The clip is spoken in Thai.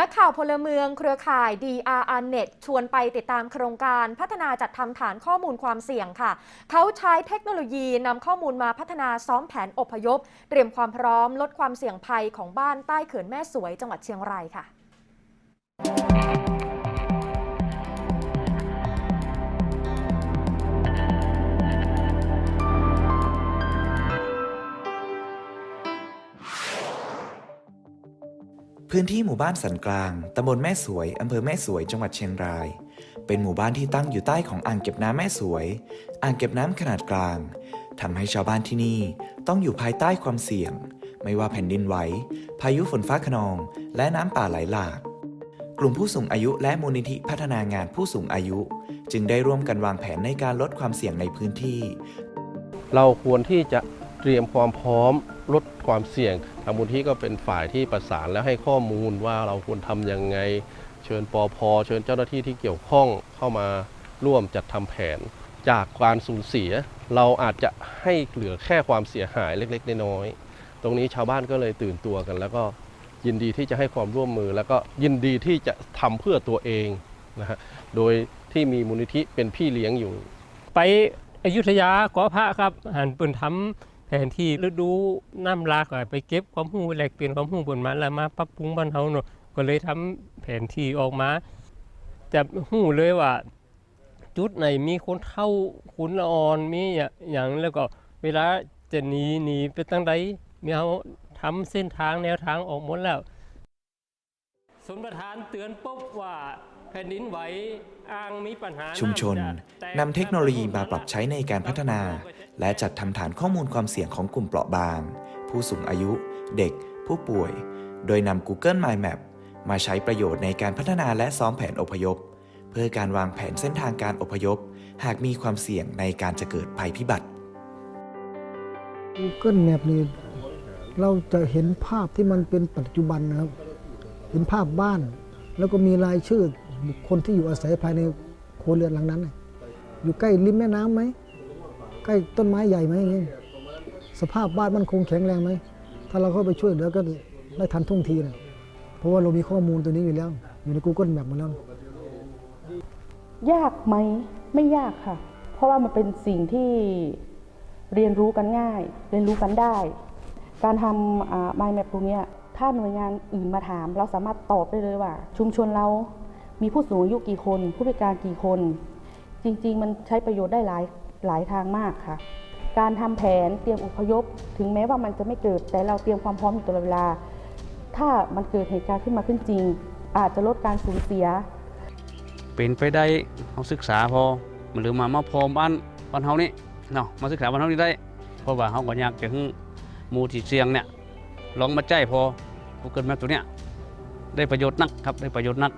นักข่าวพลเมืองเครือข่าย DRNet ชวนไปติดตามโครงการพัฒนาจัดทำฐานข้อมูลความเสี่ยงค่ะ เขาใช้เทคโนโลยีนำข้อมูลมาพัฒนาซ้อมแผนอพยพ เตรียมความพร้อมลดความเสี่ยงภัยของบ้านใต้เขื่อนแม่สวยจังหวัดเชียงรายค่ะ พื้นที่หมู่บ้านสันกลาง ตำบลแม่สวย อำเภอแม่สวย จังหวัดเชียงราย เป็นหมู่บ้านที่ตั้งอยู่ใต้ของอ่างเก็บน้ำแม่สวย อ่างเก็บน้ำขนาดกลาง ทำให้ชาวบ้านที่นี่ต้องอยู่ภายใต้ความเสี่ยง ไม่ว่าแผ่นดินไหว พายุฝนฟ้าขนอง และน้ำป่าไหลหลาก กลุ่มผู้สูงอายุและมูลนิธิพัฒนางานผู้สูงอายุ จึงได้ร่วมกันวางแผนในการลดความเสี่ยงในพื้นที่ เราควรที่จะ เตรียมความพร้อมลดความเสี่ยงทางมูลที่ก็เป็นฝ่ายที่ประสานและให้ข้อมูลว่าเราควรทำยังไง เชิญปอพอเชิญเจ้าหน้าที่ที่เกี่ยวข้องเข้ามาร่วมจัดทำแผน จากการสูญเสีย เราอาจจะให้เหลือแค่ความเสียหายเล็กๆ น้อยๆตรงนี้ชาวบ้านก็เลยตื่นตัวกัน แล้วก็ยินดีที่จะให้ความร่วมมือ แล้วก็ยินดีที่จะทำเพื่อตัวเองนะฮะโดยที่มีมูลนิธิเป็นพี่เลี้ยงอยู่ ไปอยุธยาเกาะพระครับหันปิ่นทำ แผนที่ฤดูน้ำหลากอะไปเก็บความรู้แลกเปลี่ยนความรู้บนมาแล้วมาปรับปรุงบ้านเฮาเนาะก็เลยทำแผนที่ออกมาแต่หู้เลยว่า จุดไหนมีคนเข้าขุนละออนมีอย่างแล้วก็เวลาจะหนีหนีไปตั้งใดมีเฮาทำเส้นทางแนวทางออกหมดแล้ว สมประธานเตือนปุ๊บว่าแผ่นดินไหวอ่างมีปัญหาชุมชนนำเทคโนโลยีมาปรับใช้ในการพัฒนา และจัดทำฐานข้อมูลความเสี่ยงของกลุ่มเปราะบาง ผู้สูงอายุ เด็ก ผู้ป่วย โดยนำ Google My Map มาใช้ประโยชน์ในการพัฒนาและซ้อมแผนอพยพ เพื่อการวางแผนเส้นทางการอพยพ หากมีความเสี่ยงในการจะเกิดภัยพิบัติ Google Map นี่เราจะเห็นภาพที่มันเป็นปัจจุบันนะครับ เห็นภาพบ้าน แล้วก็มีรายชื่อบุคคลที่อยู่อาศัยภายในโครัวเรือนหลังนั้น อยู่ใกล้ริมแม่น้ำไหม ใกล้ต้นไม้ใหญ่ไหมอย่างนี้สภาพบ้านมันคงแข็งแรงไหม ถ้าเราเข้าไปช่วยเหลือก็ได้ทันท่วงทีนะเพราะว่าเรามีข้อมูลตัวนี้อยู่แล้ว อยู่ใน Google Map หมดแล้ว ยากไหมไม่ยากค่ะ เพราะว่ามันเป็นสิ่งที่เรียนรู้กันง่าย เรียนรู้กันได้ การทำ My Map ตรงนี้ถ้าหน่วยงานอื่นมาถาม เราสามารถตอบได้เลยว่า ชุมชนเรามีผู้สูงอายุกี่คน ผู้พิการกี่คน จริง ๆ มันใช้ประโยชน์ได้หลาย หลายทางมากค่ะ การทำแผนเตรียมอพยพ ถึงแม้ว่ามันจะไม่เกิด แต่เราเตรียมความพร้อมอยู่ตลอดเวลา ถ้ามันเกิดเหตุการณ์ขึ้นมาขึ้นจริง อาจจะลดการสูญเสีย เป็นไปได้เราศึกษาพอหรือมามาพร้อมบ้านบ้านเฮานี่เนาะมาศึกษาบ้านเฮานี่ได้ เพราะว่าเฮาก็อยากจะให้มูที่เสียงเนี่ยลองมาใจพอ Google Map ตัวเนี้ยได้ประโยชน์นักครับได้ประโยชน์นัก